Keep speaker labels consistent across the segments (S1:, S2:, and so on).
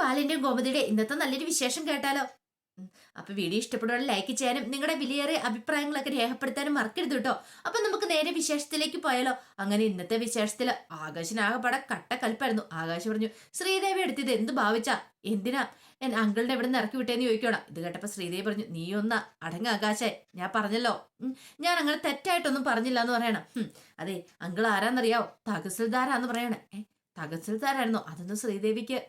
S1: ബാലിന്റെയും ഗോമതിയുടെ ഇന്നത്തെ നല്ലൊരു വിശേഷം കേട്ടാലോ? അപ്പൊ വീഡിയോ ഇഷ്ടപ്പെടുവാൻ ലൈക്ക് ചെയ്യാനും നിങ്ങളുടെ വിലയേറിയ അഭിപ്രായങ്ങളൊക്കെ രേഖപ്പെടുത്താനും മറക്കരുത് കേട്ടോ. അപ്പൊ നമുക്ക് നേരെ വിശേഷത്തിലേക്ക് പോയാലോ? അങ്ങനെ ഇന്നത്തെ വിശേഷത്തിൽ ആകാശനാകപ്പാടെ കട്ട കൽപ്പായിരുന്നു ആകാശ് പറഞ്ഞു ശ്രീദേവി എടുത്തത് എന്ത് ഭാവിച്ചാ? എന്തിനാ? ഞാൻ അങ്കിളിനെ എവിടെ നിന്ന് ഇറക്കി വിട്ടേന്ന് ചോദിക്കണം ഇത് കേട്ടപ്പോ ശ്രീദേവി പറഞ്ഞു നീ ഒന്ന് അടങ്ങ ആകാശേ ഞാൻ പറഞ്ഞല്ലോ. ഞാൻ അങ്ങനെ തെറ്റായിട്ടൊന്നും പറഞ്ഞില്ല എന്ന് പറയണം അതെ അങ്കിൾ ആരാന്നറിയാവോ? തഹസിൽദാരാന്ന് പറയണേ. ഏ തഹസിൽദാരായിരുന്നോ? അതൊന്നും ശ്രീദേവിക്ക്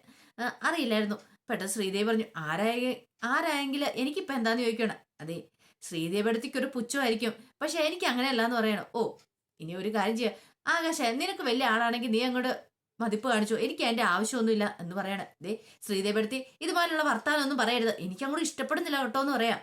S1: അറിയില്ലായിരുന്നു. പെട്ടെന്ന് ശ്രീദേവി പറഞ്ഞു ആരായ ആരായെങ്കിൽ എനിക്കിപ്പോൾ എന്താന്ന് ചോദിക്കണം? അതെ ശ്രീദേവി അടുത്തേക്ക് ഒരു പുച്ഛമായിരിക്കും. പക്ഷേ എനിക്ക് അങ്ങനെയല്ല എന്ന് പറയണം. ഓ ഇനി ഒരു കാര്യം ചെയ്യാം. ആകാശ നിനക്ക് വലിയ ആളാണെങ്കിൽ നീ അങ്ങോട്ട് മതിപ്പ് കാണിച്ചു. എനിക്ക് അതിന്റെ ആവശ്യമൊന്നുമില്ല എന്ന് പറയണം. ദേ ശ്രീദേവി അടുത്ത് ഇതുപോലുള്ള വർത്താനം ഒന്നും പറയരുത്. എനിക്ക് അങ്ങോട്ട് ഇഷ്ടപ്പെടുന്നില്ല കേട്ടോ എന്ന് പറയാം.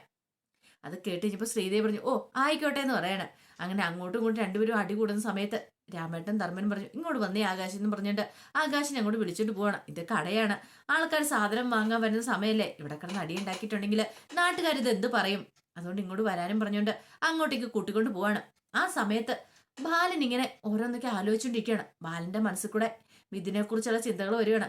S1: അത് കേട്ട് കഴിഞ്ഞപ്പോൾ ശ്രീദേവി പറഞ്ഞു ഓ ആയിക്കോട്ടെ എന്ന് പറയണം. അങ്ങനെ അങ്ങോട്ടും ഇങ്ങോട്ടും രണ്ടുപേരും അടി കൂടുന്ന സമയത്ത് രാമേട്ടൻ ധർമ്മൻ പറഞ്ഞു ഇങ്ങോട്ട് വന്നേ ആകാശം എന്ന് പറഞ്ഞിട്ട് ആകാശിനെ അങ്ങോട്ട് വിളിച്ചിട്ട് പോകണം ഇത് കടയാണ്. ആൾക്കാർ സാധനം വാങ്ങാൻ വരുന്ന സമയമല്ലേ ഇവിടെ കിടന്ന് അടി ഉണ്ടാക്കിയിട്ടുണ്ടെങ്കിൽ നാട്ടുകാർ ഇത് എന്ത് പറയും? അതുകൊണ്ട് ഇങ്ങോട്ട് വരാനും പറഞ്ഞുകൊണ്ട് അങ്ങോട്ടേക്ക് കൂട്ടിക്കൊണ്ട് പോവാണ്. ആ സമയത്ത് ബാലൻ ഇങ്ങനെ ഓരോന്നൊക്കെ ആലോചിച്ചുകൊണ്ടിരിക്കുകയാണ്. ബാലന്റെ മനസ്സിൽ കൂടെ മിഥുനെ കുറിച്ചുള്ള ചിന്തകൾ വരികയാണ്.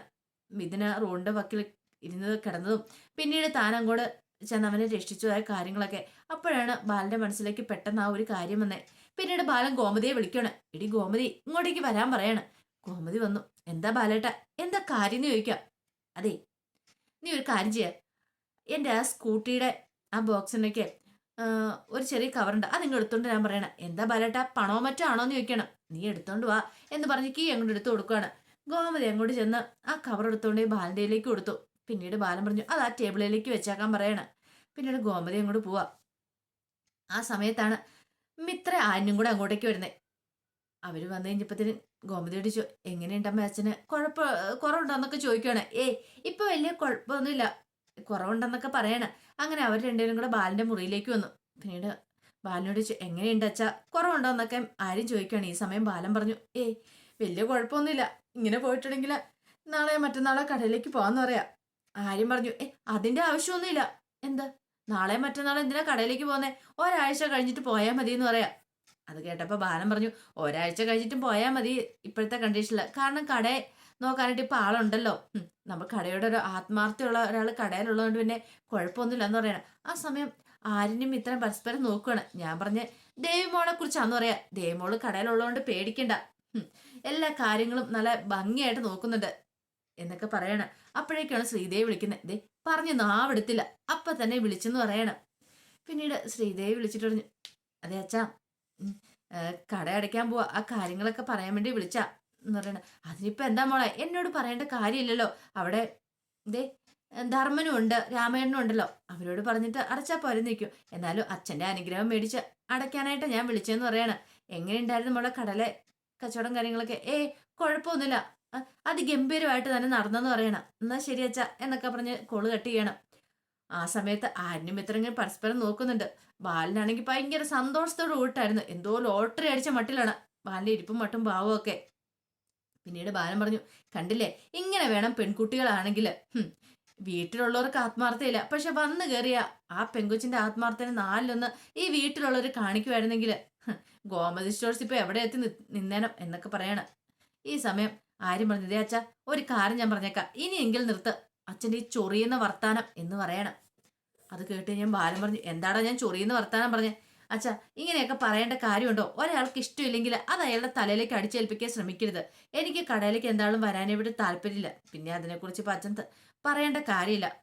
S1: മിഥുന റോഡിന്റെ വക്കിൽ ഇരുന്നത് കിടന്നതും പിന്നീട് താൻ അങ്ങോട്ട് ചെന്ന് അവനെ രക്ഷിച്ചതായ കാര്യങ്ങളൊക്കെ. അപ്പോഴാണ് ബാലന്റെ മനസ്സിലേക്ക് പെട്ടെന്ന് ആ ഒരു കാര്യം വന്നേ. പിന്നീട് ബാലൻ ഗോമതിയെ വിളിക്കണം. എടി ഗോമതി ഇങ്ങോട്ടേക്ക് വരാൻ പറയാണ്. ഗോമതി വന്നു. എന്താ ബാലേട്ട? എന്താ കാര്യം എന്ന് അതെ നീ ഒരു കാര്യം ചെയ്യ. എന്റെ ആ സ്കൂട്ടിയുടെ ആ ബോക്സിനൊക്കെ ഒരു ചെറിയ കവറുണ്ട് അത് നിങ്ങൾ എടുത്തോണ്ട് ഞാൻ പറയണം. എന്താ ബാലേട്ട പണോ മറ്റോ ആണോ എന്ന് ചോദിക്കണം. നീ എടുത്തോണ്ട് വാ എന്ന് പറഞ്ഞ് കീ അങ്ങോട്ട് എടുത്തു കൊടുക്കുകയാണ് ഗോമതി അങ്ങോട്ട് ചെന്ന് ആ കവർ എടുത്തോണ്ട് ബാലന്റെയിലേക്ക് കൊടുത്തു. പിന്നീട് ബാലൻ പറഞ്ഞു അത് ആ ടേബിളിലേക്ക് വെച്ചേക്കാൻ പറയണം. പിന്നീട് ഗോമതി അങ്ങോട്ട് പോവാ. ആ സമയത്താണ് മിത്ര ആനും കൂടെ അങ്ങോട്ടേക്ക് വരുന്നേ. അവർ വന്നു കഴിഞ്ഞപ്പത്തിന് ഗോമതി അടിച്ചു എങ്ങനെയുണ്ടമ്മ അച്ഛന്? കുഴപ്പ കുറവുണ്ടോന്നൊക്കെ ചോദിക്കുകയാണ് ഏ ഇപ്പൊ വലിയ കുഴപ്പമൊന്നുമില്ല കുറവുണ്ടെന്നൊക്കെ പറയണ. അങ്ങനെ അവർ രണ്ടുപേരും കൂടെ ബാലിന്റെ മുറിയിലേക്ക് വന്നു. പിന്നീട് ബാലിനോട് ചോദിച്ചു എങ്ങനെയുണ്ട് അച്ഛാ? കുറവുണ്ടോന്നൊക്കെ ആരും ചോദിക്കുകയാണ് ഈ സമയം ബാലൻ പറഞ്ഞു ഏ വലിയ കുഴപ്പമൊന്നുമില്ല ഇങ്ങനെ പോയിട്ടുണ്ടെങ്കിൽ നാളെ മറ്റന്നാളെ കടയിലേക്ക് പോവാന്ന് പറയാം. ആര്യം പറഞ്ഞു ഏ അതിന്റെ ആവശ്യമൊന്നുമില്ല. എന്ത്? നാളെ മറ്റന്നാളെ എന്തിനാ കടയിലേക്ക് പോകുന്നേ ഒരാഴ്ച കഴിഞ്ഞിട്ട് പോയാൽ മതി എന്ന് പറയാം. അത് കേട്ടപ്പോൾ ബാലൻ പറഞ്ഞു ഒരാഴ്ച കഴിഞ്ഞിട്ടും പോയാൽ മതി ഇപ്പോഴത്തെ കണ്ടീഷനിൽ കാരണം കട നോക്കാനായിട്ട് ഇപ്പം ആളുണ്ടല്ലോ. നമ്മൾ കടയുടെ ഒരു ആത്മാർത്ഥയുള്ള ഒരാൾ കടയിലുള്ളതുകൊണ്ട് പിന്നെ കുഴപ്പമൊന്നുമില്ല എന്ന് പറയണം. ആ സമയം ആരിനും ഇത്രയും പരസ്പരം നോക്കുകയാണ് ഞാൻ പറഞ്ഞ ദേവിമോളെ കുറിച്ചാന്ന് പറയാ. ദേവിമോൾ കടയിലുള്ളതുകൊണ്ട് പേടിക്കണ്ട. എല്ലാ കാര്യങ്ങളും നല്ല ഭംഗിയായിട്ട് നോക്കുന്നുണ്ട് എന്നൊക്കെ പറയണം. അപ്പോഴേക്കാണ് ശ്രീദേവി വിളിക്കുന്നത് ദേ പറഞ്ഞു നാവെടുത്തില്ല. അപ്പൊ തന്നെ വിളിച്ചെന്ന് പറയണം. പിന്നീട് ശ്രീദേവി വിളിച്ചിട്ട് പറഞ്ഞു അതെ അച്ഛാ കട അടയ്ക്കാൻ പോവാ. ആ കാര്യങ്ങളൊക്കെ പറയാൻ വേണ്ടി വിളിച്ചാ. എന്ന് പറയണ. അതിനിപ്പോ എന്താ മോളെ? എന്നോട് പറയേണ്ട കാര്യമില്ലല്ലോ. അവിടെ ദേ ധർമ്മനും ഉണ്ട് രാമായണനും ഉണ്ടല്ലോ. അവരോട് പറഞ്ഞിട്ട് അടച്ചാ പോരെ നിൽക്കും എന്നാലും അച്ഛന്റെ അനുഗ്രഹം മേടിച്ച് അടയ്ക്കാനായിട്ട് ഞാൻ വിളിച്ചെന്ന് പറയാണ്. എങ്ങനെയുണ്ടായിരുന്നു മോളെ കടലെ കച്ചവടം കാര്യങ്ങളൊക്കെ? ഏ കുഴപ്പമൊന്നുമില്ല. അതിഗംഭീരമായിട്ട് തന്നെ നടന്നെന്ന് പറയണം. എന്നാ ശരി അച്ഛ എന്നൊക്കെ പറഞ്ഞ് കോൾ കട്ട് ചെയ്യണം. ആ സമയത്ത് ആരും മിത്രങ്ങൾ പരസ്പരം നോക്കുന്നുണ്ട്. ബാലനാണെങ്കിൽ ഭയങ്കര സന്തോഷത്തോടെ കൂട്ടായിരുന്നു. എന്തോ ലോട്ടറി അടിച്ച മട്ടിലാണ് ബാലിന്റെ ഇരിപ്പും മട്ടും ഭാവവും ഒക്കെ. പിന്നീട് ബാലൻ പറഞ്ഞു കണ്ടില്ലേ ഇങ്ങനെ വേണം പെൺകുട്ടികളാണെങ്കിൽ വീട്ടിലുള്ളവർക്ക് ആത്മാർത്ഥയില്ല. പക്ഷെ വന്നു കയറിയ ആ പെൺകുച്ചിന്റെ ആത്മാർത്ഥന നാലിലൊന്ന് ഈ വീട്ടിലുള്ളവർ കാണിക്കുമായിരുന്നെങ്കിൽ ഗോമതി സ്റ്റോഴ്സ് ഇപ്പൊ എവിടെ എത്തി നിന്നേനം എന്നൊക്കെ പറയണം. ഈ സമയം ആരും പറഞ്ഞു ഇതേ അച്ഛ ഒരു കാര്യം ഞാൻ പറഞ്ഞേക്കാം. ഇനിയെങ്കിൽ നിർത്ത്. അച്ഛന്റെ ഈ ചൊറിയുന്ന വർത്താനം എന്ന് പറയണം. അത് കേട്ട് ഞാൻ ബാലൻ പറഞ്ഞു എന്താടാ ഞാൻ ചൊറിയുന്ന വർത്താനം പറഞ്ഞേ? അച്ഛാ ഇങ്ങനെയൊക്കെ പറയേണ്ട കാര്യമുണ്ടോ? ഒരാൾക്ക് ഇഷ്ടമില്ലെങ്കിൽ അത് അയാളുടെ തലയിലേക്ക് അടിച്ചേൽപ്പിക്കാൻ ശ്രമിക്കരുത്. എനിക്ക് കടയിലേക്ക് എന്താളും വരാനേ ഇവിടെ താല്പര്യമില്ല. പിന്നെ അതിനെക്കുറിച്ച് ഇപ്പം അച്ഛൻ പറയേണ്ട കാര്യമില്ല.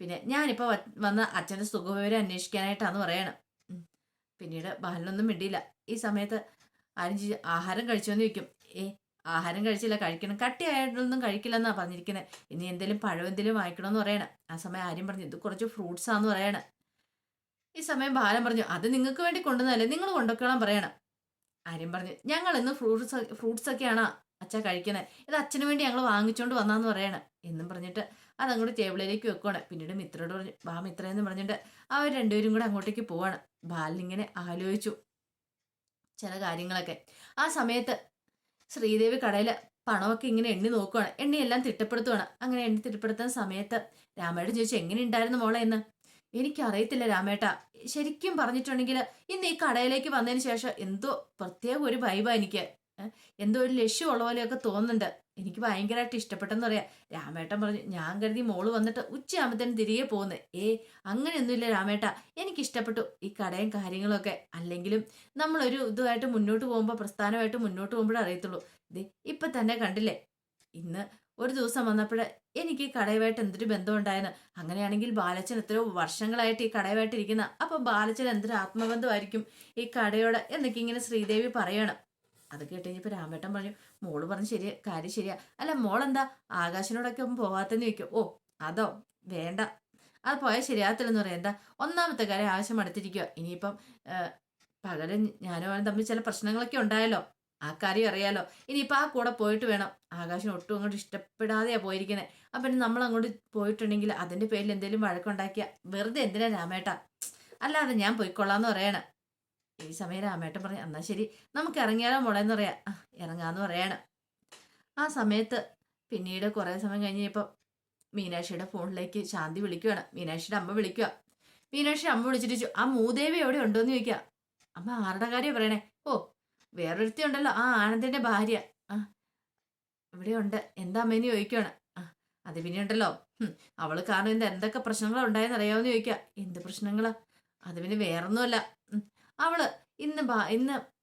S1: പിന്നെ ഞാനിപ്പോൾ വന്ന അച്ഛന്റെ സുഖവിവരം അന്വേഷിക്കാനായിട്ടാന്ന് പറയണം. പിന്നീട് ബാലനൊന്നും മിണ്ടിയില്ല. ഈ സമയത്ത് ആരും ആഹാരം കഴിച്ചോന്ന് ചോദിക്കും. ഏ ആഹാരം കഴിച്ചില്ല കഴിക്കണം. കട്ടിയായിട്ടൊന്നും കഴിക്കില്ലെന്നാണ് പറഞ്ഞിരിക്കുന്നത് ഇനി എന്തെങ്കിലും പഴം എന്തെങ്കിലും വാങ്ങിക്കണമെന്ന് പറയണം. ആ സമയം ആര്യം പറഞ്ഞു ഇത് കുറച്ച് ഫ്രൂട്ട്സ് ആന്ന് പറയണം. ഈ സമയം ബാലൻ പറഞ്ഞു അത് നിങ്ങൾക്ക് വേണ്ടി കൊണ്ടുവന്നല്ലേ നിങ്ങൾ കൊണ്ടുവയ്ക്കണം പറയണം. ആര്യം പറഞ്ഞു ഞങ്ങൾ ഇന്ന് ഫ്രൂട്ട്സ് ഫ്രൂട്ട്സ് ഒക്കെയാണ് അച്ഛ കഴിക്കുന്നത് ഇത് അച്ഛന് വേണ്ടി ഞങ്ങൾ വാങ്ങിച്ചുകൊണ്ട് വന്നാന്ന് പറയണം. എന്നും പറഞ്ഞിട്ട് അങ്ങോട്ട് ടേബിളിലേക്ക് വെക്കുവാണ്. പിന്നീട് മിത്രയോട് പറഞ്ഞു വാ മിത്ര എന്ന് പറഞ്ഞിട്ട് അവർ രണ്ടുപേരും കൂടെ അങ്ങോട്ടേക്ക് പോവാണ്. ബാലിനിങ്ങനെ ആലോചിച്ചു ചില കാര്യങ്ങളൊക്കെ. ആ സമയത്ത് ശ്രീദേവി കടയിൽ പണമൊക്കെ ഇങ്ങനെ എണ്ണി നോക്കുവാണ്. എണ്ണിയെല്ലാം തിട്ടപ്പെടുത്തുവാണ്. അങ്ങനെ എണ്ണി തിട്ടപ്പെടുത്തുന്ന സമയത്ത് രാമേട്ടൻ ചോദിച്ചു എങ്ങനെ ഉണ്ടായിരുന്നു മോളെ എന്ന് എനിക്കറിയത്തില്ല രാമേട്ട. ശരിക്കും പറഞ്ഞിട്ടുണ്ടെങ്കിൽ ഇന്ന് ഈ കടയിലേക്ക് വന്നതിന് ശേഷം എന്തോ പ്രത്യേക ഒരു വൈബാ എനിക്ക്. എന്തോ ഒരു ലക്ഷ്യമുള്ള പോലെയൊക്കെ തോന്നുന്നുണ്ട്. എനിക്ക് ഭയങ്കരമായിട്ട് ഇഷ്ടപ്പെട്ടെന്ന് പറയാം. രാമേട്ടൻ പറഞ്ഞു ഞാൻ കരുതി മോൾ വന്നിട്ട് ഉച്ചയാകുമ്പത്തേനും തിരികെ പോകുന്നത് ഏ അങ്ങനെയൊന്നുമില്ല രാമേട്ട. എനിക്ക് ഇഷ്ടപ്പെട്ടു ഈ കടയും കാര്യങ്ങളൊക്കെ. അല്ലെങ്കിലും നമ്മളൊരു ഇതുമായിട്ട് മുന്നോട്ട് പോകുമ്പോൾ പ്രസ്ഥാനമായിട്ട് മുന്നോട്ട് പോകുമ്പോഴേ അറിയത്തുള്ളൂ. ഇത് ഇപ്പം തന്നെ കണ്ടില്ലേ? ഇന്ന് ഒരു ദിവസം വന്നപ്പോൾ എനിക്ക് ഈ കടയുമായിട്ട് എന്തൊരു ബന്ധം ഉണ്ടായെന്ന് അങ്ങനെയാണെങ്കിൽ ബാലച്ചൻ എത്രയോ വർഷങ്ങളായിട്ട് ഈ കടയുമായിട്ട് ഇരിക്കുന്ന അപ്പൊ ബാലച്ചൻ എന്തൊരു ആത്മബന്ധമായിരിക്കും ഈ കടയോട് എന്നൊക്കെ ഇങ്ങനെ ശ്രീദേവി പറയണം. അത് കേട്ട് കഴിഞ്ഞപ്പോൾ രാമേട്ടൻ പറഞ്ഞു മോൾ പറഞ്ഞു ശരി കാര്യം ശരിയാ. അല്ല മോളെന്താ? ആകാശിനോടൊക്കെ ഒന്നും പോകാത്തെന്ന് ചോദിക്കും. ഓ അതോ? വേണ്ട. അത് പോയാൽ ശരിയാകത്തില്ലെന്ന് പറയാം. എന്താ? ഒന്നാമത്തെ കാര്യം ആവശ്യം അടുത്തിരിക്കുക ഇനിയിപ്പം പകരം ഞാനും തമ്മിൽ ചില പ്രശ്നങ്ങളൊക്കെ ഉണ്ടായല്ലോ. ആ കാര്യം അറിയാലോ. ഇനിയിപ്പോൾ ആ കൂടെ പോയിട്ട് വേണം. ആകാശം ഒട്ടും അങ്ങോട്ട് ഇഷ്ടപ്പെടാതെയാണ് പോയിരിക്കുന്നത് അപ്പം പിന്നെ നമ്മൾ അങ്ങോട്ട് പോയിട്ടുണ്ടെങ്കിൽ അതിന്റെ പേരിൽ എന്തെങ്കിലും വഴക്കുണ്ടാക്കിയ വെറുതെ എന്തിനാ രാമേട്ട? അല്ലാതെ ഞാൻ പോയിക്കൊള്ളാന്ന് പറയണം. ഈ സമയം രാമേട്ടൻ പറഞ്ഞു എന്നാ ശരി നമുക്ക് ഇറങ്ങിയാലോ മോളെന്ന് പറയാ. "ആ, ഇറങ്ങാന്ന് പറയാണ്. ആ സമയത്ത് പിന്നീട് കുറേ സമയം കഴിഞ്ഞപ്പോൾ മീനാക്ഷിയുടെ ഫോണിലേക്ക് ശാന്തി വിളിക്കുകയാണ് മീനാക്ഷിയുടെ അമ്മ വിളിക്കുക മീനാക്ഷി അമ്മ വിളിച്ചിട്ട് ആ മൂദേവി എവിടെ ഉണ്ടോന്ന് ചോദിക്കുക അമ്മ ആരുടെ കാര്യം പറയണേ? ഓ വേറൊരുത്തി ഉണ്ടല്ലോ. ആ ആനന്ദിന്റെ ഭാര്യ. ആ ഇവിടെ ഉണ്ട്. എന്താ അമ്മേന്ന് ചോദിക്കുകയാണ് ആ അത് പിന്നെ ഉണ്ടല്ലോ. അവൾ കാരണം എന്ത് എന്തൊക്കെ പ്രശ്നങ്ങളാ ഉണ്ടായെന്ന് അറിയാമെന്ന് ചോദിക്കുക എന്ത് പ്രശ്നങ്ങളാ? അത് പിന്നെ വേറൊന്നുമല്ല. അവൾ ഇന്ന് ഇന്ന്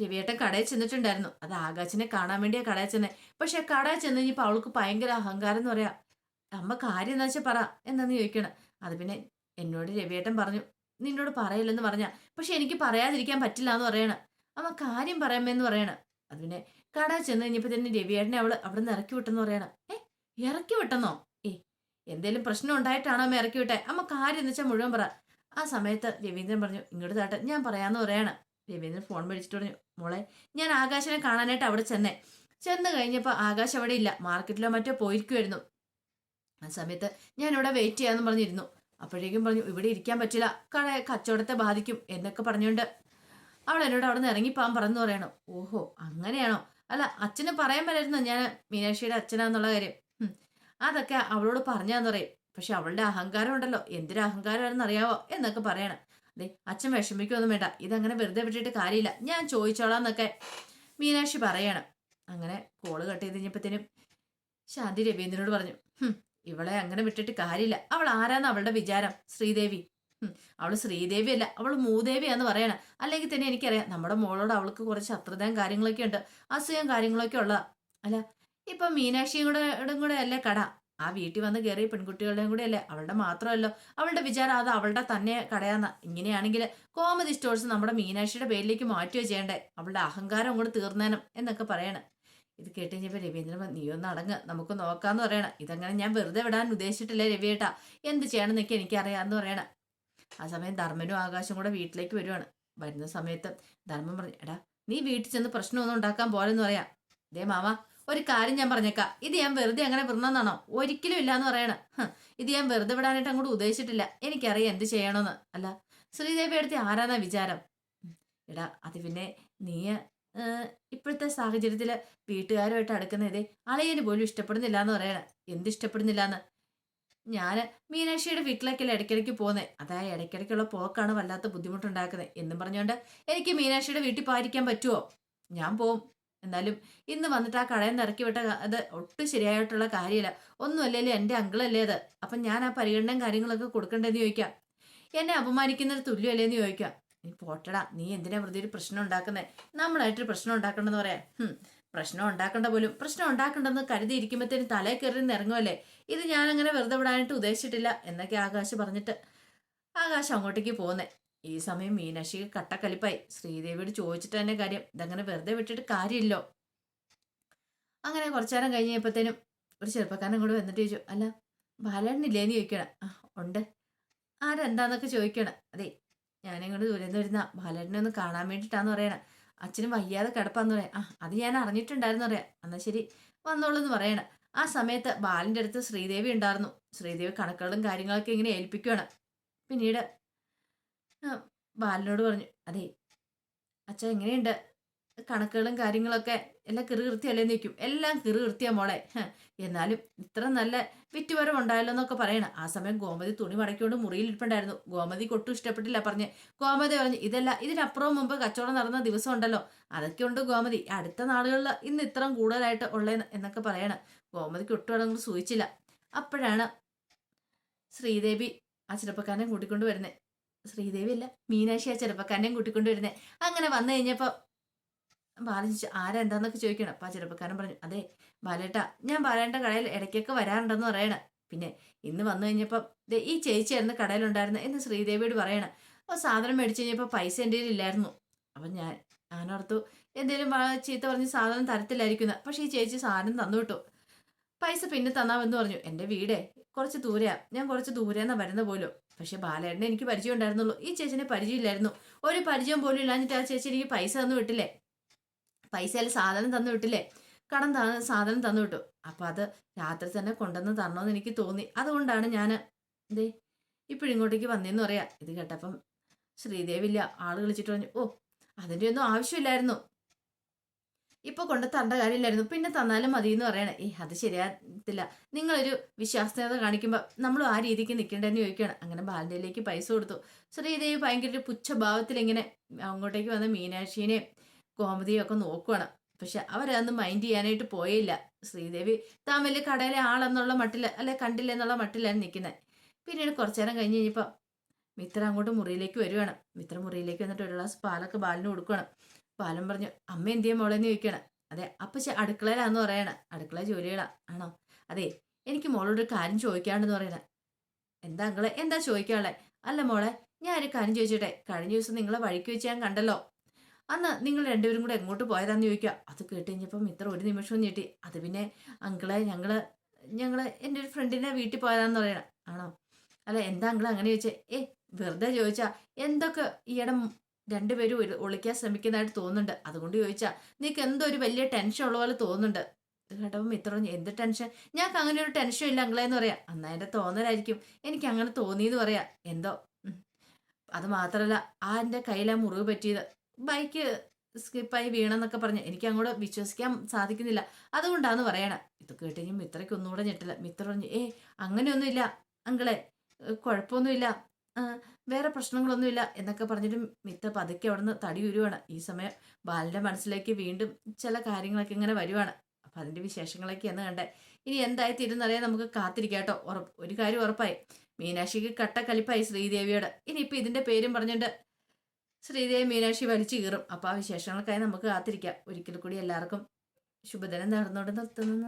S1: രവിയേട്ടൻ കടയിൽ ചെന്നിട്ടുണ്ടായിരുന്നു. അത് ആകാശിനെ കാണാൻ വേണ്ടിയാ കടയിൽ ചെന്നേ. പക്ഷെ കടയിൽ ചെന്ന് കഴിഞ്ഞപ്പോൾ അവൾക്ക് ഭയങ്കര അഹങ്കാരം എന്ന് പറയാ. അമ്മ കാര്യം എന്താ വെച്ചാൽ പറ എന്നു ചോദിക്കണം. അത് പിന്നെ എന്നോട് രവിയേട്ടൻ പറഞ്ഞു നിന്നോട് പറയില്ലെന്ന് പറഞ്ഞ. പക്ഷെ എനിക്ക് പറയാതിരിക്കാൻ പറ്റില്ല എന്ന് പറയണ. അമ്മ കാര്യം പറയാമെന്ന് പറയണ. അത് പിന്നെ കട ചെന്ന് കഴിഞ്ഞപ്പോൾ തന്നെ രവിയേട്ടനെ അവൾ അവിടെ നിന്ന് ഇറക്കി വിട്ടെന്ന് പറയണ. ഏ ഇറക്കി വിട്ടെന്നോ? ഏ എന്തേലും പ്രശ്നം ഉണ്ടായിട്ടാണോ അമ്മ ഇറക്കി വിട്ടെ? അമ്മ കാര്യം എന്ന് വെച്ചാൽ മുഴുവൻ പറ. ആ സമയത്ത് രവീന്ദ്രൻ പറഞ്ഞു ഇങ്ങോട്ട് താട്ടെ ഞാൻ പറയാന്ന് പറയാണ്. രവീന്ദ്രൻ ഫോൺ മേടിച്ചിട്ട് പറഞ്ഞു മോളെ ഞാൻ ആകാശനെ കാണാനായിട്ട് അവിടെ ചെന്നേ. ചെന്ന് കഴിഞ്ഞപ്പോൾ ആകാശ് അവിടെ ഇല്ല മാർക്കറ്റിലോ മറ്റോ പോയിരിക്കുമായിരുന്നു ആ സമയത്ത് ഞാൻ ഇവിടെ വെയിറ്റ് ചെയ്യാമെന്ന് പറഞ്ഞിരുന്നു. അപ്പോഴേക്കും പറഞ്ഞു ഇവിടെ ഇരിക്കാൻ പറ്റില്ല കട കച്ചവടത്തെ ബാധിക്കും എന്നൊക്കെ പറഞ്ഞുകൊണ്ട് അവൾ എന്നോട് അവിടെ നിന്ന് ഇറങ്ങിപ്പോകാൻ പറഞ്ഞു പറയണോ. ഓഹോ അങ്ങനെയാണോ? അല്ല അച്ഛന് പറയാൻ പറ്റായിരുന്നു ഞാൻ മീനാക്ഷിയുടെ അച്ഛനാന്നുള്ള കാര്യം. അതൊക്കെ അവളോട് പറഞ്ഞാന്ന് പറയും. പക്ഷെ അവളുടെ അഹങ്കാരം ഉണ്ടല്ലോ. എന്തൊരു അഹങ്കാരമാണെന്ന് അറിയാവോ? എന്നൊക്കെ പറയണം. അതെ അച്ഛൻ വിഷമിക്കൊന്നും വേണ്ട. ഇതങ്ങനെ വെറുതെ വിട്ടിട്ട് കാര്യമില്ല. ഞാൻ ചോദിച്ചോളാം എന്നൊക്കെ മീനാക്ഷി പറയണം. അങ്ങനെ കോൾ കട്ട് ചെയ്ത് കഴിഞ്ഞപ്പോഴത്തേനും ശാന്തി രവീന്ദ്രനോട് പറഞ്ഞു "ഹും, ഇവളെ അങ്ങനെ വിട്ടിട്ട് കാര്യമില്ല. അവൾ ആരാന്ന് അവളുടെ വിചാരം? ശ്രീദേവി. അവൾ ശ്രീദേവി അല്ല അവൾ മൂദേവിയാന്ന് പറയണം. അല്ലെങ്കിൽ തന്നെ എനിക്കറിയാം നമ്മുടെ മോളോട് അവൾക്ക് കുറച്ച് അത്രതയും കാര്യങ്ങളൊക്കെ ഉണ്ട് അസുഖം കാര്യങ്ങളൊക്കെ ഉള്ളതാ. അല്ല ഇപ്പൊ മീനാക്ഷിയും കൂടെ കൂടെ അല്ലേ കട? ആ വീട്ടിൽ വന്ന് കയറിയ പെൺകുട്ടികളുടെയും കൂടെ അല്ലേ അവളുടെ മാത്രമല്ലോ. അവളുടെ വിചാരം അത് അവളുടെ തന്നെ കടയാന്ന. ഇങ്ങനെയാണെങ്കിൽ കോമഡി സ്റ്റോഴ്സ് നമ്മുടെ മീനാക്ഷിയുടെ പേരിലേക്ക് മാറ്റുകയോ ചെയ്യണ്ടേ? അവളുടെ അഹങ്കാരം കൂടെ തീർന്നേനും എന്നൊക്കെ പറയണം. ഇത് കേട്ട് കഴിഞ്ഞപ്പോൾ രവീന്ദ്രൻ നീ ഒന്ന് അടങ്ങ്. നമുക്ക് നോക്കാന്ന് പറയണം. ഇതങ്ങനെ ഞാൻ വെറുതെ വിടാൻ ഉദ്ദേശിച്ചിട്ടില്ല രവിയേട്ടാ? എന്ത് ചെയ്യണമെന്നൊക്കെ എനിക്കറിയാമെന്ന് പറയണം. ആ സമയം ധർമ്മനും ആകാശം കൂടെ വീട്ടിലേക്ക് വരുവാണ്. വരുന്ന സമയത്ത് ധർമ്മം പറഞ്ഞു എടാ നീ വീട്ടിൽ ചെന്ന് പ്രശ്നമൊന്നും ഉണ്ടാക്കാൻ പോലെന്ന് പറയാം. ദേ മാമ ഒരു കാര്യം ഞാൻ പറഞ്ഞേക്കാം. ഇത് ഞാൻ വെറുതെ അങ്ങനെ വിടണമെന്നാണോ ഒരിക്കലും ഇല്ല എന്ന് പറയണം ഇത് ഞാൻ വെറുതെ വിടാനായിട്ട് അങ്ങോട്ട് ഉദ്ദേശിച്ചിട്ടില്ല. എനിക്കറിയാം എന്ത് ചെയ്യണമെന്ന് അല്ല ശ്രീദേവി അടുത്ത് ആരാന്നാ വിചാരം? എടാ അത് പിന്നെ നീ ഇപ്പോഴത്തെ സാഹചര്യത്തിൽ വീട്ടുകാരുമായിട്ട് അടുക്കുന്നതേ അളയന് പോലും ഇഷ്ടപ്പെടുന്നില്ല എന്ന് പറയണം. എന്ത് ഇഷ്ടപ്പെടുന്നില്ല എന്ന് ഞാൻ മീനാക്ഷിയുടെ വീട്ടിലേക്കല്ലേ ഇടയ്ക്കിടയ്ക്ക് പോകുന്നത് അതായത് ഇടയ്ക്കിടയ്ക്കുള്ള പോക്കാണ് വല്ലാത്ത ബുദ്ധിമുട്ടുണ്ടാക്കുന്നത് എന്നും പറഞ്ഞുകൊണ്ട് എനിക്ക് മീനാക്ഷിയുടെ വീട്ടിൽ പാരിക്കാൻ പറ്റുമോ ഞാൻ പോവും. എന്നാലും ഇന്ന് വന്നിട്ട് ആ കടയിൽ നിന്ന് ഇറക്കി വിട്ട അത് ഒട്ടും ശരിയായിട്ടുള്ള കാര്യമില്ല. ഒന്നുമല്ലേ എന്റെ അങ്കിളല്ലേ അത്. അപ്പം ഞാൻ ആ പരിഗണനയും കാര്യങ്ങളൊക്കെ കൊടുക്കണ്ടെന്ന് ചോദിക്കാം. എന്നെ അപമാനിക്കുന്നത് തുല്യമല്ലേന്ന് ചോദിക്കാം. നീ പോട്ടടാ നീ എന്തിനാ വെറുതെ ഒരു പ്രശ്നം ഉണ്ടാക്കുന്നത് നമ്മളായിട്ടൊരു പ്രശ്നം ഉണ്ടാക്കണ്ടെന്ന് പറയാം. പ്രശ്നം ഉണ്ടാക്കണ്ട പോലും. പ്രശ്നം ഉണ്ടാക്കണ്ടെന്ന് കരുതിയിരിക്കുമ്പോഴത്തേനും തലേ കയറി ഇറങ്ങുമല്ലേ ഇത് ഞാൻ അങ്ങനെ വെറുതെ വിടാനായിട്ട് ഉദ്ദേശിച്ചിട്ടില്ല എന്നൊക്കെ ആകാശ് പറഞ്ഞിട്ട് ആകാശം അങ്ങോട്ടേക്ക് പോകുന്നേ ഈ സമയം മീനാക്ഷിക്ക് കട്ടക്കലിപ്പായി. ശ്രീദേവിയോട് ചോദിച്ചിട്ട് തന്നെ കാര്യം. ഇതങ്ങനെ വെറുതെ വിട്ടിട്ട് കാര്യമില്ലോ. അങ്ങനെ കുറച്ചു നേരം കഴിഞ്ഞപ്പോഴത്തേനും ഒരു ചെറുപ്പക്കാരൻ കൂടെ വന്നിട്ട് ചോദിച്ചു അല്ല ബാലേട്ടനില്ലേന്ന് ചോദിക്കണം ആ ഉണ്ട്. ആരെന്താന്നൊക്കെ ചോദിക്കണം അതെ ഞാനിങ്ങോട്ട് ദൂരെ വരുന്ന ബാലേട്ടനെ ഒന്ന് കാണാൻ വേണ്ടിയിട്ടാന്ന് പറയണം. അച്ഛനും വയ്യാതെ കിടപ്പാന്ന് പറയാം. ആ അത് ഞാൻ അറിഞ്ഞിട്ടുണ്ടായിരുന്നു പറയാം. എന്നാ ശരി വന്നോളൂ എന്ന് പറയണം. ആ സമയത്ത് ബാലിന്റെ അടുത്ത് ശ്രീദേവി ഉണ്ടായിരുന്നു. ശ്രീദേവി കണക്കുകളും കാര്യങ്ങളൊക്കെ ഇങ്ങനെ ഏൽപ്പിക്കുകയാണ് പിന്നീട് ബാലിനോട് പറഞ്ഞു അതെ അച്ഛ എങ്ങനെയുണ്ട് കണക്കുകളും കാര്യങ്ങളൊക്കെ എല്ലാം കിറു കൃത്യല്ലേ നിൽക്കും എല്ലാം കിറു കൃത്യ മോളെ. എന്നാലും ഇത്ര നല്ല വിറ്റുവരവ് ഉണ്ടായല്ലോ എന്നൊക്കെ പറയണം ആ സമയം ഗോമതി തുണി മടക്കിക്കൊണ്ട് മുറിയിൽ ഇരിപ്പുണ്ടായിരുന്നു ഗോമതിക്ക് ഒട്ടും ഇഷ്ടപ്പെട്ടില്ല പറഞ്ഞ്. ഗോമതി പറഞ്ഞു ഇതല്ല ഇതിനപ്പുറവും മുമ്പ് കച്ചവടം നടന്ന ദിവസം ഉണ്ടല്ലോ. അതൊക്കെ ഉണ്ട് ഗോമതി. അടുത്ത നാളുകളിൽ ഇന്ന് ഇത്രയും കൂടുതലായിട്ട് ഉള്ളതെന്ന് എന്നൊക്കെ പറയണം ഗോമതിക്ക് ഒട്ടും അടങ്ങും സൂചിച്ചില്ല. അപ്പോഴാണ് ശ്രീദേവി ആ ചെറുപ്പക്കാരനെ കൂട്ടിക്കൊണ്ട് വരുന്നത് ശ്രീദേവി അല്ല മീനാക്ഷിയാ ചെറുപ്പക്കാരനെയും കൂട്ടിക്കൊണ്ട് വരുന്നേ അങ്ങനെ വന്നു കഴിഞ്ഞപ്പോൾ ബാലൻ ആരാ എന്താന്നൊക്കെ ചോദിക്കണം? അപ്പം ആ ചെറുപ്പക്കാരൻ പറഞ്ഞു അതെ ബാലേട്ട ഞാൻ ബാലേട്ട കടയിൽ ഇടയ്ക്കൊക്കെ വരാറുണ്ടെന്ന് പറയണം. പിന്നെ ഇന്ന് വന്നു കഴിഞ്ഞപ്പം ഈ ചേച്ചിയായിരുന്നു കടയിലുണ്ടായിരുന്നത് എന്ന് ശ്രീദേവിയോട് പറയണം. അപ്പോൾ സാധനം മേടിച്ചു കഴിഞ്ഞപ്പോൾ പൈസ എന്റെ ഇല്ലായിരുന്നു. അപ്പം ഞാൻ ഞാനോർത്തു എന്തേലും ചീത്ത പറഞ്ഞ് സാധനം തരത്തില്ലായിരിക്കുന്ന. പക്ഷേ ഈ ചേച്ചി സാധനം തന്നു വിട്ടു. പൈസ പിന്നെ തന്നാമെന്ന് പറഞ്ഞു എന്റെ വീടേ കുറച്ച് ദൂരെയാ ഞാൻ കുറച്ച് ദൂരെന്നാ വരുന്ന പോലും. പക്ഷെ ബാലേട്ടനെ എനിക്ക് പരിചയം ഉണ്ടായിരുന്നുള്ളൂ. ഈ ചേച്ചിനെ പരിചയമില്ലായിരുന്നു. ഒരു പരിചയം പോലും ഇല്ലാഞ്ഞിട്ട് ആ ചേച്ചി എനിക്ക് പൈസ തന്നു വിട്ടില്ലേ? പൈസയിൽ സാധനം തന്നു വിട്ടില്ലേ? കടം സാധനം തന്നു വിട്ടു. അപ്പം അത് രാത്രി തന്നെ കൊണ്ടുവന്ന് തരണമെന്ന് എനിക്ക് തോന്നി. അതുകൊണ്ടാണ് ഞാൻ എന്തേ ഇപ്പോഴിങ്ങോട്ടേക്ക് വന്നേന്ന് പറയാം. ഇത് കേട്ടപ്പം ശ്രീദേവില്ല ആൾ വിളിച്ചിട്ട് പറഞ്ഞു ഓ അതിന്റെ ഒന്നും ആവശ്യമില്ലായിരുന്നു. ഇപ്പൊ കൊണ്ട് തണ്ട കാര്യമില്ലായിരുന്നു. പിന്നെ തന്നാലും മതി എന്ന് പറയണേ. ഏ അത് ശരിയാകത്തില്ല. നിങ്ങളൊരു വിശ്വാസ്യത കാണിക്കുമ്പോൾ നമ്മൾ ആ രീതിക്ക് നിൽക്കേണ്ടതെന്ന് ചോദിക്കുകയാണ്. അങ്ങനെ ബാലന്റെയിലേക്ക് പൈസ കൊടുത്തു. ശ്രീദേവി ഭയങ്കര ഒരു പുച്ഛഭാവത്തിൽ ഇങ്ങനെ അങ്ങോട്ടേക്ക് വന്ന മീനാക്ഷിനെയും കോമതിയും ഒക്കെ നോക്കുവാണ്. പക്ഷെ അവരതൊന്നും മൈൻഡ് ചെയ്യാനായിട്ട് പോയില്ല ശ്രീദേവി താൻ വലിയ കടയിലെ ആളെന്നുള്ള മട്ടിൽ അല്ലെ കണ്ടില്ല എന്നുള്ള മട്ടിലാണ് നിൽക്കുന്നത് പിന്നീട് കുറച്ചു നേരം കഴിഞ്ഞ് കഴിഞ്ഞപ്പോൾ മിത്ര അങ്ങോട്ട് മുറിയിലേക്ക് വരുവാണ്. മിത്ര മുറിയിലേക്ക് വന്നിട്ട് ഒരു ഗ്ലാസ് പാലൊക്കെ ബാലിന് കൊടുക്കുകയാണ് ബാലൻ പറഞ്ഞു അമ്മ എന്തിയാ മോളെന്ന് ചോദിക്കണം അതെ അപ്പച്ച അടുക്കളയിലാന്ന് പറയണ. അടുക്കള ജോലികളാ. ആണോ? അതെ എനിക്ക് മോളോട് ഒരു കാര്യം ചോദിക്കാണ്ടെന്ന് പറയണ. എന്താ അങ്ങളെ എന്താ ചോദിക്കാളെ അല്ല മോളെ ഞാൻ ഒരു കാര്യം ചോദിച്ചോട്ടെ. കഴിഞ്ഞ ദിവസം നിങ്ങളെ വഴിക്ക് വെച്ച് ഞാൻ കണ്ടല്ലോ. അന്ന് നിങ്ങൾ രണ്ടുപേരും കൂടെ എങ്ങോട്ട് പോയതാന്ന് ചോദിക്കുക. അത് കേട്ട് കഴിഞ്ഞപ്പം ഇത്ര ഒരു നിമിഷം ഞെട്ടി അത് പിന്നെ അങ്കിളെ ഞങ്ങൾ ഞങ്ങൾ എന്റെ ഒരു ഫ്രണ്ടിനെ വീട്ടിൽ പോയതാന്ന് പറയണം. ആണോ? അല്ല എന്താ അങ്കിളെ അങ്ങനെ ചോദിച്ചേ? ഏ വെറുതെ ചോദിച്ചാ. എന്തൊക്കെ ഈയിടെ രണ്ടുപേരും ഒളിക്കാൻ ശ്രമിക്കുന്നതായിട്ട് തോന്നുന്നുണ്ട്. അതുകൊണ്ട് ചോദിച്ചാ നിനക്ക് എന്തോ ഒരു വലിയ ടെൻഷൻ ഉള്ള പോലെ തോന്നുന്നുണ്ട്. കേട്ടപ്പം മിത്ര എന്ത് ടെൻഷൻ ഞങ്ങൾക്ക് അങ്ങനെ ഒരു ടെൻഷൻ ഇല്ല അങ്ങളെ എന്ന് പറയാം. അന്നാ എന്റെ തോന്നലായിരിക്കും. എനിക്ക് അങ്ങനെ തോന്നിയെന്ന് പറയാം. എന്തോ. അത് മാത്രമല്ല ആ എന്റെ കയ്യിലാ മുറിവ് പറ്റിയത്. ബൈക്ക് സ്കിപ്പായി വീണെന്നൊക്കെ പറഞ്ഞ്. എനിക്ക് അങ്ങോട്ട് വിശ്വസിക്കാൻ സാധിക്കുന്നില്ല. അതുകൊണ്ടാന്ന് പറയണ. ഇത് കേട്ട് കഴിഞ്ഞ് മിത്രയ്ക്ക് ഒന്നുകൂടെ ഞെട്ടില്ല മിത്ര പറഞ്ഞു ഏ അങ്ങനെയൊന്നുമില്ല അങ്കളെ. കുഴപ്പമൊന്നുമില്ല. വേറെ പ്രശ്നങ്ങളൊന്നുമില്ല എന്നൊക്കെ പറഞ്ഞിട്ട് മിത്ത പതുക്കെ അവിടുന്ന് തടി ഉരുവാണ്. ഈ സമയം ബാലന്റെ മനസ്സിലേക്ക് വീണ്ടും ചില കാര്യങ്ങളൊക്കെ ഇങ്ങനെ വരുവാണ്. അപ്പം അതിന്റെ വിശേഷങ്ങളൊക്കെ എന്ന് കണ്ടേ. ഇനി എന്തായി തീരുന്നറിയാൻ നമുക്ക് കാത്തിരിക്കാം കേട്ടോ. ഉറപ്പ് ഒരു കാര്യം ഉറപ്പായി. മീനാക്ഷിക്ക് കട്ടക്കലിപ്പായി ശ്രീദേവിയോട്. ഇനിയിപ്പോൾ ഇതിന്റെ പേരും പറഞ്ഞിട്ട് ശ്രീദേവി മീനാക്ഷി വലിച്ചു കീറും. അപ്പം ആ വിശേഷങ്ങൾക്കായി നമുക്ക് കാത്തിരിക്കാം. ഒരിക്കൽ കൂടി എല്ലാവർക്കും ശുഭദിനം നടന്നുകൊണ്ട് നിർത്തുന്നു.